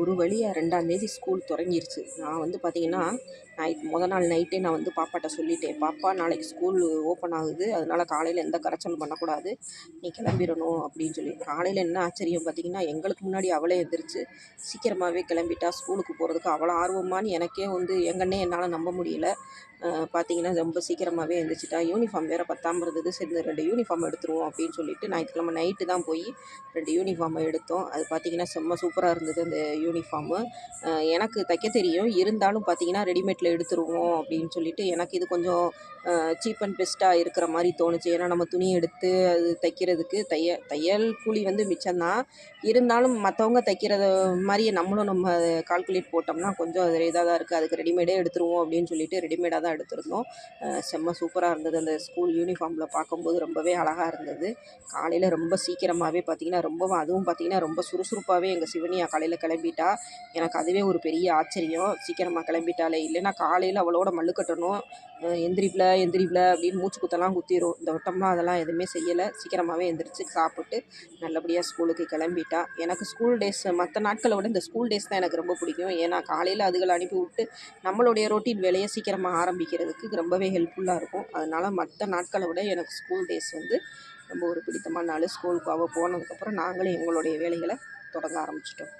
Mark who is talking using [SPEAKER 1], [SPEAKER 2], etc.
[SPEAKER 1] ஒரு வழியாக ரெண்டாந்தேதி ஸ்கூல் தொடங்கிருச்சு. நான் வந்து பார்த்தீங்கன்னா நைட் முத நாள் நைட்டே நான் வந்து பாப்பாட்ட சொல்லிட்டேன். பாப்பா நாளைக்கு ஸ்கூல் ஓப்பன் ஆகுது. அதனால காலையில் எந்த கரைச்சலும் பண்ணக்கூடாது. நீ கிளம்பிடணும் அப்படின்னு சொல்லி. காலையில் என்ன ஆச்சரியம் பார்த்தீங்கன்னா எங்களுக்கு முன்னாடி அவளே எந்திரிச்சு சீக்கிரமாகவே கிளம்பிட்டா ஸ்கூலுக்கு போகிறதுக்கு அவ்வளோ ஆர்வமான்னு எனக்கே வந்து எங்கன்னே என்னால் நம்ப முடியல. பார்த்தீங்கன்னா ரொம்ப சீக்கிரமாகவே எழுந்திரிச்சிட்டா யூனிஃபார்ம் வேறு பத்தாமல் இருந்தது. சரி இந்த ரெண்டு யூனிஃபார்ம் எடுத்துருவோம் அப்படின்னு சொல்லிட்டு ஞாயிற்றுக்கிழமை நைட்டு தான் போய் ரெண்டு யூனிஃபார்மை எடுத்தோம். அது பார்த்தீங்கன்னா செம்ம சூப்பராக இருந்தது. அந்த யூனிஃபார்மு எனக்கு தைக்க தெரியும். இருந்தாலும் பார்த்தீங்கன்னா ரெடிமேட்டில் எடுத்துருவோம் அப்படின்னு சொல்லிட்டு எனக்கு இது கொஞ்சம் சீப் அண்ட் பெஸ்ட்டாக இருக்கிற மாதிரி தோணுச்சு. ஏன்னா நம்ம துணி எடுத்து அது தைக்கிறதுக்கு தைய தையல் கூலி வந்து மிச்சம்தான் இருந்தாலும் மற்றவங்க தைக்கிறத மாதிரியே நம்மளும் நம்ம கால்குலேட் போட்டோம்னா கொஞ்சம் அது இதாக தான் இருக்குது அதுக்கு ரெடிமேடே எடுத்துருவோம் அப்படின்னு சொல்லிட்டு ரெடிமேடாக தான் எடுத்திருந்தோம். செம்ம சூப்பராக இருந்தது. அந்த ஸ்கூல் யூனிஃபார்மில் பார்க்கும்போது ரொம்பவே அழகாக இருந்தது. காலையில் ரொம்ப சீக்கிரமாகவே பார்த்திங்கன்னா ரொம்ப அதுவும் பார்த்திங்கன்னா ரொம்ப சுறுசுறுப்பாகவே எங்கள் சிவனியா காலையில் கிளம்பி எனக்கு அதுவே ஒரு பெரிய ஆச்சரியம். சீக்கிரமாக கிளம்பிட்டாலே. இல்லைன்னா காலையில் அவளோட மல்லு கட்டணும். எந்திரிப்பில் எந்திரிப்பில் அப்படின்னு மூச்சு குத்தலாம் குத்திரும். இந்த வட்டம்லாம் அதெல்லாம் எதுவுமே செய்யலை. சீக்கிரமாகவே எந்திரிச்சு சாப்பிட்டு நல்லபடியாக ஸ்கூலுக்கு கிளம்பிட்டா. எனக்கு ஸ்கூல் டேஸ் மற்ற நாட்களை விட இந்த ஸ்கூல் டேஸ் தான் எனக்கு ரொம்ப பிடிக்கும். ஏன்னா காலையில் அதுகளை அனுப்பி விட்டு நம்மளுடைய ரொட்டீன் வேலையை சீக்கிரமாக ஆரம்பிக்கிறதுக்கு ரொம்பவே ஹெல்ப்ஃபுல்லாக இருக்கும். அதனால் மற்ற நாட்களை விட எனக்கு ஸ்கூல் டேஸ் வந்து ரொம்ப ஒரு பிடித்தமான நாள். ஸ்கூலுக்கு அவள் போனதுக்கப்புறம் நாங்களும் எங்களுடைய வேலைகளை தொடங்க ஆரம்பிச்சிட்டோம்.